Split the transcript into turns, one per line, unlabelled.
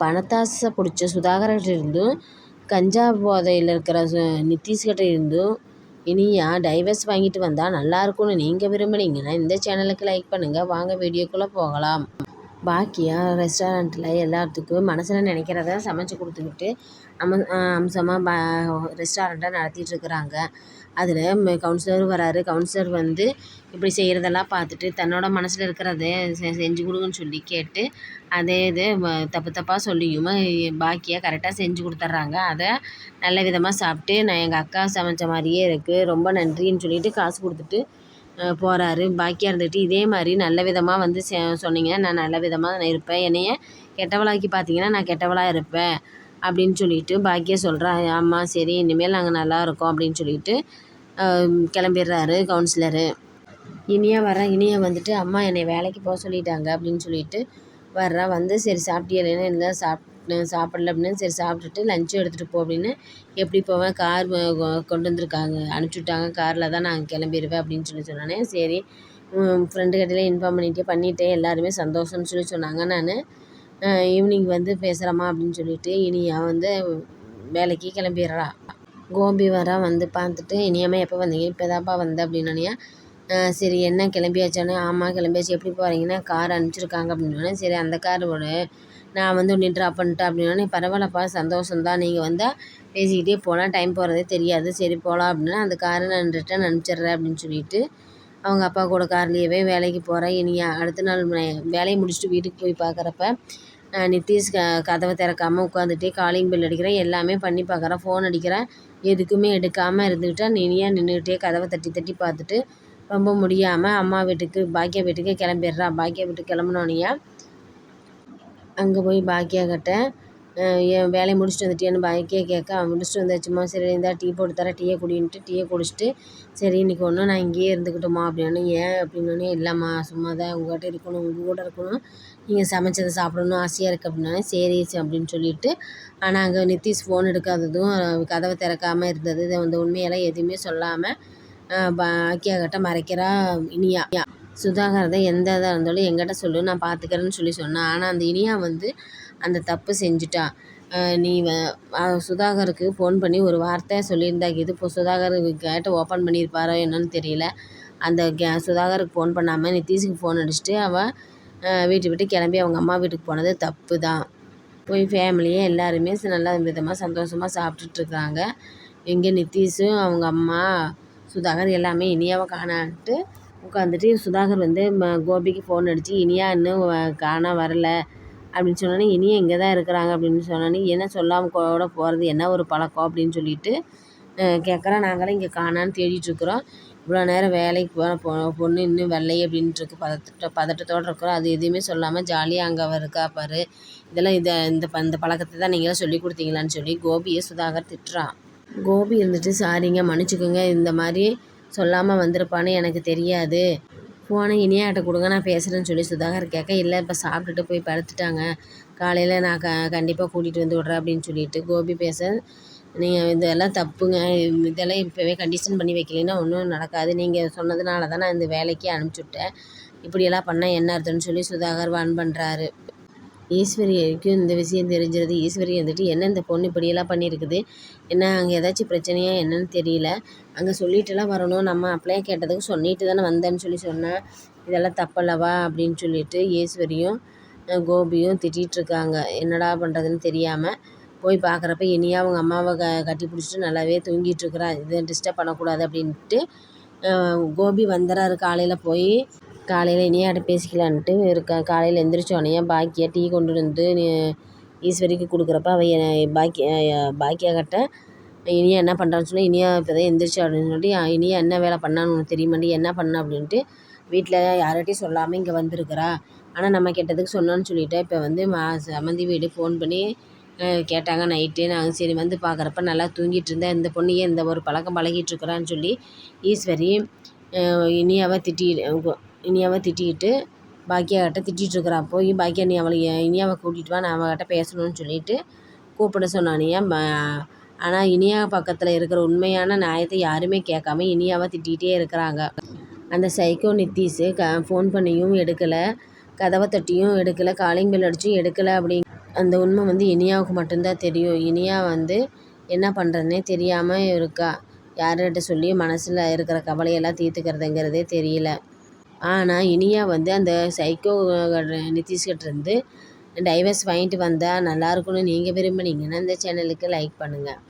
பணத்தாசை பிடிச்ச சுதாகர்கிட்ட இருந்தும் கஞ்சா போதையில் இருக்கிற நிதிஷ்கிட்ட இருந்தும் இனியா டைவர்ஸ் வாங்கிட்டு வந்தால் நல்லா இருக்கும்னு நீங்கள் விரும்புனீங்கன்னா இந்த சேனலுக்கு லைக் பண்ணுங்கள் வாங்க வீடியோக்குள்ளே போகலாம். பாக்கியா ரெஸ்டாரண்ட்டில் எல்லாத்துக்கும் மனசில் நினைக்கிறத சமைச்சு கொடுத்துக்கிட்டு அம அம்சமாக ப ரெஸ்டாரண்ட்டை நடத்திட்டு இருக்கிறாங்க. அதில் கவுன்சிலர் வராரு. கவுன்சிலர் வந்து இப்படி செய்கிறதெல்லாம் பார்த்துட்டு தன்னோட மனசில் இருக்கிறத செ செஞ்சு கொடுங்கன்னு சொல்லி கேட்டு அதே இது தப்பு தப்பாக சொல்லியும் பாக்கியாக கரெக்டாக செஞ்சு கொடுத்துட்றாங்க. அதை நல்ல விதமாக சாப்பிட்டு நான் எங்கள் அக்கா சமைச்ச மாதிரியே இருக்குது ரொம்ப நன்றின்னு சொல்லிட்டு காசு கொடுத்துட்டு போகிறாரு பாக்கியா இருந்துக்கிட்டு இதே மாதிரி நல்ல விதமாக வந்து சே சொன்னீங்கன்னா நான் நல்ல விதமாக நான் இருப்பேன். என்னைய கெட்டவளாக்கி பார்த்தீங்கன்னா நான் கெட்டவளாக இருப்பேன் அப்படின்னு சொல்லிட்டு பாக்கியா சொல்கிறா ஆமாம் சரி இனிமேல் நாங்கள் நல்லா இருக்கோம் அப்படின்னு சொல்லிட்டு கிளம்பிடுறாரு கவுன்சிலரு. இனியா வர்றேன் இனியா வந்துட்டு அம்மா என்னை வேலைக்கு போக சொல்லிட்டாங்க அப்படின்னு சொல்லிட்டு வர்றா. வந்து சரி சாப்பிட்டியா இல்லைன்னா இருந்தால் சாப் சாப்பிடல அப்படின்னு சரி சாப்பிட்டுட்டு லஞ்சும் எடுத்துகிட்டு போ அப்படின்னு எப்படி போவேன்? கார் கொண்டு வந்திருக்காங்க. அனுப்பிச்சுட்டாங்க காரில் தான் நான் கிளம்பிடுவேன் அப்படின்னு சொல்லி சொன்னோன்னே சரி ஃப்ரெண்டு கிட்டலாம் இன்ஃபார்ம் பண்ணிட்டே பண்ணிட்டேன். எல்லாருமே சந்தோஷம்னு சொல்லி சொன்னாங்க நான். ஈவினிங் வந்து பேசுகிறேம்மா அப்படின்னு சொல்லிட்டு இனியா வந்து வேலைக்கு கிளம்பிடுறா. கோபி வர வந்து பார்த்துட்டு இனியாமல் எப்போ வந்தீங்க? இப்போ தான்ப்பா வந்தேன் அப்படின்னோடனே சரி என்ன கிளம்பியாச்சானே ஆமாம் கிளம்பியாச்சு. எப்படி போகிறீங்கன்னா கார் அனுப்பிச்சிருக்காங்க அப்படின்னோடனே சரி அந்த காரோட நான் வந்து உன்னை ட்ராப் பண்ணிட்டேன் அப்படின்னோடனே பரவாயில்லப்பா சந்தோஷம்தான். நீங்கள் வந்தால் பேசிக்கிட்டே போகலாம் டைம் போகிறதே தெரியாது. சரி போகலாம் அப்படின்னா அந்த காரை நான் ரிட்டன் அனுப்பிச்சிட்றேன் அப்படின்னு சொல்லிட்டு அவங்க அப்பா கூட கார்லேயே வேலைக்கு போகிறேன் இனி அடுத்த நாள் வேலையை முடிச்சுட்டு வீட்டுக்கு போய் பார்க்குறப்ப நித்திஷ் க கதவை திறக்காமல் உட்காந்துட்டே காலிங் பெல் அடிக்கிறேன். எல்லாமே பண்ணி பார்க்குறேன் ஃபோன் அடிக்கிறேன். எதுக்குமே எடுக்காமல் இருந்துக்கிட்டால் நினியாக நின்றுக்கிட்டே கதவை தட்டி தட்டி பார்த்துட்டு ரொம்ப முடியாமல் அம்மா வீட்டுக்கு பாக்கியா வீட்டுக்கு கிளம்பிடுறான் பாக்கியா வீட்டுக்கு கிளம்புனோனையா அங்கே போய் பாக்கியா கிட்ட என் வேலையை முடிச்சுட்டு வந்துட்டியான்னு பாக்கியா கேட்க அவன் முடிச்சுட்டு வந்தாச்சும்மா சரி இருந்தால் டீ போட்டு தரேன் டீயை குடின்ட்டு டீயை குடிச்சிட்டு சரி இன்றைக்கி ஒன்றும் நான் இங்கேயே இருந்துக்கிட்டோமா அப்படின்னு ஏன் அப்படின்னோடனே இல்லைம்மா சும்மா தான் உங்கள்கிட்ட இருக்கணும் உங்கள் கூட இருக்கணும் நீங்கள் சமைச்சதை சாப்பிடணும் ஆசையாக இருக்குது அப்படின்னாலே சரி அப்படின்னு சொல்லிட்டு ஆனால் அங்கே நித்திஷ் ஃபோன் எடுக்காததும் கதவை திறக்காமல் இருந்தது இதை வந்து உண்மையெல்லாம் எதுவுமே சொல்லாமல் பாக்கியா கிட்டே மறைக்கிறா இனியா. சுதாகர் தான் எந்த இதாக இருந்தாலும் எங்கிட்ட சொல்லு நான் பார்த்துக்கறேன்னு சொல்லி சொன்னான் ஆனால் அந்த இனியா வந்து அந்த தப்பு செஞ்சுட்டா. நீ சுதாகருக்கு ஃபோன் பண்ணி ஒரு வார்த்தை சொல்லியிருந்தா இது இப்போ சுதாகர் கேட்டை ஓப்பன் பண்ணியிருப்பாரோ என்னன்னு தெரியல. அந்த கே சுதாகருக்கு ஃபோன் பண்ணாமல் நித்தீஷுக்கு ஃபோன் அடிச்சுட்டு அவள் வீட்டை விட்டு கிளம்பி அவங்க அம்மா வீட்டுக்கு போனது தப்பு தான். போய் ஃபேமிலியே எல்லாருமே நல்லா விதமாக சந்தோஷமாக சாப்பிட்டுட்ருக்காங்க இங்கே நித்தீஷும் அவங்க அம்மா சுதாகர் எல்லாமே இனியாவை காணான்ட்டு உட்காந்துட்டு சுதாகர் வந்து ம கோபிக்கு ஃபோன் அடித்து இனியா இன்னும் காண வரல. அப்படின்னு சொன்னோன்னே இனியும் இங்கே தான் இருக்கிறாங்க. அப்படின்னு சொன்னோன்னே என்ன சொல்லாமல் கூட போகிறது என்ன ஒரு பழக்கம்? அப்படின்னு சொல்லிட்டு கேட்குறோம் நாங்களும் இங்கே காணான்னு தேடிட்டுருக்குறோம் இவ்வளோ நேரம் வேலைக்கு போன பொ பொண்ணு இன்னும் வரலையே அப்படின்ட்டுருக்கு பதட்ட பதட்டத்தோடு இருக்கிறோம். அது எதுவுமே சொல்லாமல் ஜாலியாக அங்கே இருக்கா பாரு. இதெல்லாம் இதை இந்த ப இந்த பழக்கத்தை தான் நீங்களாம் சொல்லி கொடுத்தீங்களான்னு சொல்லி கோபியை சுதாகர் திட்டுறான் கோபி இருந்துட்டு சாரிங்க மன்னிச்சுக்கோங்க. இந்த மாதிரி சொல்லாமல் வந்திருப்பான்னு எனக்கு தெரியாது. ஃபோனை இனியாட்ட கொடுங்க நான் பேசுகிறேன்னு சொல்லி சுதாகர் கேட்க இல்லை இப்போ சாப்பிட்டுட்டு போய் படுத்துட்டாங்க. காலையில் நான் க கண்டிப்பாக கூட்டிகிட்டு வந்து விட்றேன் அப்படின்னு சொல்லிட்டு கோபி பேச நீங்கள் இதெல்லாம் தப்புங்க. இதெல்லாம் இப்போவே கண்டிஷன் பண்ணி வைக்கலைன்னா ஒன்றும் நடக்காது. நீங்கள் சொன்னதுனால தான் நான் இந்த வேலைக்கு அனுப்பிச்சுட்டேன். இப்படியெல்லாம் பண்ணால் என்ன அர்த்தம்னு சொல்லி சுதாகர் வான் பண்ணுறாரு ஈஸ்வரிக்கும் இந்த விஷயம் தெரிஞ்சிருது. ஈஸ்வரி வந்துட்டு என்ன இந்த பொண்ணு இப்படியெல்லாம் பண்ணியிருக்குது? என்ன அங்கே ஏதாச்சும் பிரச்சனையா என்னன்னு தெரியல. அங்கே சொல்லிட்டுலாம் வரணும். நம்ம அப்படியே கேட்டதுக்கு சொல்லிட்டு தானே வந்தேன்னு சொல்லி சொன்னேன் இதெல்லாம் தப்பல்லவா? அப்படின்னு சொல்லிட்டு ஈஸ்வரியும் கோபியும் திட்டிகிட்ருக்காங்க. என்னடா பண்ணுறதுன்னு தெரியாமல் போய் பார்க்குறப்ப இனியா அவங்க அம்மாவை க கட்டி பிடிச்சிட்டு நல்லாவே தூங்கிட்டுருக்குறா இதை டிஸ்டர்ப் பண்ணக்கூடாது அப்படின்ட்டு கோபி வந்துடுறாரு காலையில் போய் காலையில் இனியாட்ட பேசிக்கலான்ட்டு இருக்கா. காலையில் எந்திரிச்சோடனே பாக்கியா டீ கொண்டு வந்து ஈஸ்வரிக்கு கொடுக்குறப்ப அவள் பாக்கியா பாக்கியா கிட்ட இனியா என்ன பண்ணுறான்னு சொல்லி இனியா இப்போ தான் எந்திரிச்சா அப்படின்னு சொல்லி இனியா என்ன வேலை பண்ணான்னு உனக்கு தெரியுமாண்டி என்ன பண்ண அப்படின்ட்டு வீட்டில் யார்கிட்டையும் சொல்லாமல் இங்கே வந்திருக்கிறா. ஆனால் நம்ம கேட்டதுக்கு சொன்னோன்னு சொல்லிவிட்டேன் இப்போ வந்து மா சமந்தி வீடு ஃபோன் பண்ணி கேட்டாங்க நைட்டு நாங்கள் சரி வந்து பார்க்குறப்ப நல்லா தூங்கிட்டு இருந்தேன். இந்த பொண்ணையே இந்த ஒரு பழக்கம் பழகிட்டுருக்குறான்னு சொல்லி ஈஸ்வரி இனியாவை திட்டி இனியாவை திட்டிக்கிட்டு பாக்கியாக்கிட்ட திட்டிகிட்ருக்குறா. போய் பாக்கியா நீ அவளை இனியாவை கூட்டிகிட்டு வா நான் அவகிட்ட பேசணும்னு சொல்லிட்டு கூப்பிட சொன்னானியா ஆனால் இனியா பக்கத்தில் இருக்கிற உண்மையான நியாயத்தை யாருமே கேட்காம இனியாவை திட்டிகிட்டே இருக்கிறாங்க. அந்த சைக்கோ நித்தீஷு க ஃபோன் பண்ணியும் எடுக்கலை. கதவை தட்டியும் எடுக்கலை. காலிங் பெல் அடித்தும் எடுக்கலை அப்படி அந்த உண்மை வந்து இனியாவுக்கு மட்டும்தான் தெரியும். இனியா வந்து என்ன பண்ணுறதுனே தெரியாமல் இருக்கா. யார்கிட்ட சொல்லி மனசில் இருக்கிற கவலையெல்லாம் தீர்த்துக்கிறதுங்கிறதே தெரியல. ஆனால் இனியா வந்து அந்த சைக்கோ நிதிஷ்கிட்டேருந்து டைவர்ஸ் வாங்கிட்டு வந்தால் நல்லாயிருக்குன்னு நீங்கள் விரும்புனீங்கன்னா இந்த சேனலுக்கு லைக் பண்ணுங்கள்